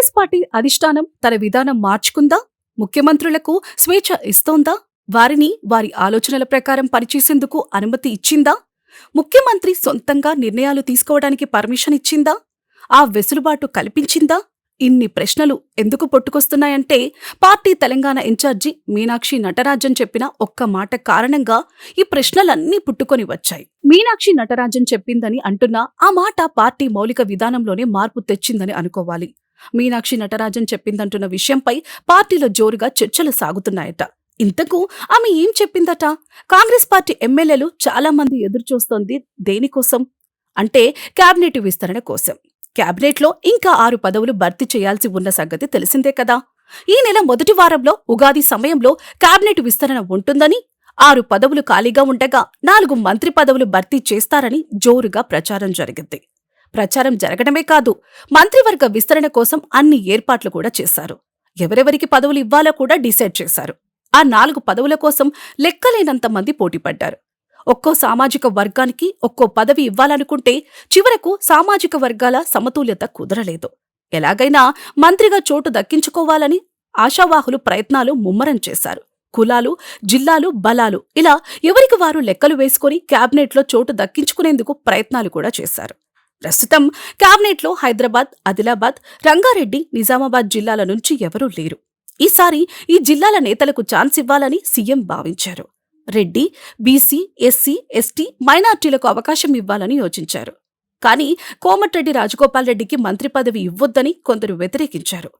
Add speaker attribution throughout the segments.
Speaker 1: Congress party అధిష్టానం తన విధానం మార్చుకుందా? ముఖ్యమంత్రులకు స్వేచ్ఛ ఇస్తోందా? వారిని వారి ఆలోచనల ప్రకారం పనిచేసేందుకు అనుమతి ఇచ్చిందా? ముఖ్యమంత్రి సొంతంగా నిర్ణయాలు తీసుకోవడానికి పర్మిషన్ ఇచ్చిందా? ఆ వెసులుబాటు కల్పించిందా? ఇన్ని ప్రశ్నలు ఎందుకు పొట్టుకొస్తున్నాయంటే పార్టీ తెలంగాణ ఇన్ఛార్జి మీనాక్షి నటరాజన్ చెప్పిన ఒక్క మాట కారణంగా ఈ ప్రశ్నలన్నీ పుట్టుకొని వచ్చాయి. మీనాక్షి నటరాజన్ చెప్పిందని అంటున్నా ఆ మాట పార్టీ మౌలిక విధానంలోనే మార్పు తెచ్చిందని అనుకోవాలి. మీనాక్షి నటరాజన్ చెప్పిందంటున్న విషయంపై పార్టీలో జోరుగా చర్చలు సాగుతున్నాయట. ఇంతకు ఆమె ఏం చెప్పిందట? కాంగ్రెస్ పార్టీ ఎమ్మెల్యేలు చాలా మంది ఎదురుచూస్తోంది దేనికోసం? అంటే కేబినెట్ విస్తరణ కోసం. కేబినెట్లో ఇంకా ఆరు పదవులు భర్తీ చేయాల్సి ఉన్న సంగతి తెలిసిందే కదా. ఈ నెల మొదటి వారంలో ఉగాది సమయంలో కేబినెట్ విస్తరణ ఉంటుందని ఆరు పదవులు ఖాళీగా ఉండగా నాలుగు మంత్రి పదవులు భర్తీ చేస్తారని జోరుగా ప్రచారం జరిగింది. ప్రచారం జరగడమే కాదు మంత్రివర్గ విస్తరణ కోసం అన్ని ఏర్పాట్లు కూడా చేశారు. ఎవరెవరికి పదవులు ఇవ్వాలో కూడా డిసైడ్ చేశారు. ఆ నాలుగు పదవుల కోసం లెక్కలేనంత మంది పోటీపడ్డారు. ఒక్కో సామాజిక వర్గానికి ఒక్కో పదవి ఇవ్వాలనుకుంటే చివరకు సామాజిక వర్గాల సమతుల్యత కుదరలేదు. ఎలాగైనా మంత్రిగా చోటు దక్కించుకోవాలని ఆశావాహులు ప్రయత్నాలు ముమ్మరం చేశారు. కులాలు జిల్లాలు బలాలు ఇలా ఎవరికి వారు లెక్కలు వేసుకొని క్యాబినెట్లో చోటు దక్కించుకునేందుకు ప్రయత్నాలు కూడా చేశారు. ప్రస్తుతం క్యాబినెట్లో హైదరాబాద్ ఆదిలాబాద్ రంగారెడ్డి నిజామాబాద్ జిల్లాల నుంచి ఎవరూ లేరు. ఈసారి ఈ జిల్లాల నేతలకు ఛాన్స్ ఇవ్వాలని సీఎం భావించారు. రెడ్డి బీసీ ఎస్సీ ఎస్టీ మైనార్టీలకు అవకాశం ఇవ్వాలని యోచించారు. కానీ కోమటిరెడ్డి రాజగోపాల్ రెడ్డికి మంత్రి పదవి ఇవ్వొద్దని కొందరు వ్యతిరేకించారు.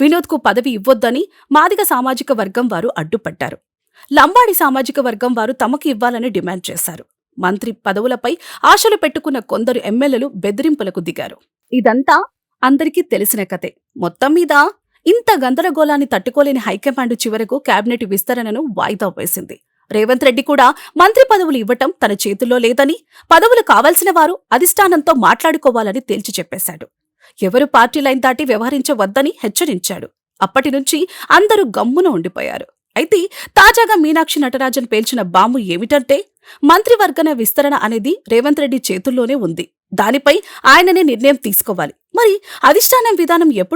Speaker 1: వినోద్కు పదవి ఇవ్వొద్దని మాదిగ సామాజిక వర్గం వారు అడ్డుపడ్డారు. లంబాడి సామాజిక వర్గం వారు తమకు ఇవ్వాలని డిమాండ్ చేశారు. మంత్రి పదవులపై ఆశలు పెట్టుకున్న కొందరు ఎమ్మెల్యేలు బెదిరింపులకు దిగారు. ఇదంతా అందరికీ తెలిసిన కథే. మొత్తం మీద ఇంత గందరగోళాన్ని తట్టుకోలేని హైకమాండ్ చివరకు కేబినెట్ విస్తరణను వాయిదా వేసింది. రేవంత్ రెడ్డి కూడా మంత్రి పదవులు ఇవ్వటం తన చేతుల్లో లేదని పదవులు కావాల్సిన వారు అధిష్టానంతో మాట్లాడుకోవాలని తేల్చి చెప్పేశాడు. ఎవరు పార్టీ లైన్ దాటి వ్యవహరించవద్దని హెచ్చరించాడు. అప్పటి నుంచి అందరూ గమ్మున ఉండిపోయారు. అయితే తాజాగా మీనాక్షి నటరాజన్ పేల్చిన బాంబు ఏమిటంటే మంత్రివర్గన విస్తరణ అనేది రేవంత్ రెడ్డి చేతుల్లోనే ఉంది. దానిపై ఆయననే నిర్ణయం తీసుకోవాలి. మరి అధిష్టానం విధానం ఎప్పుడు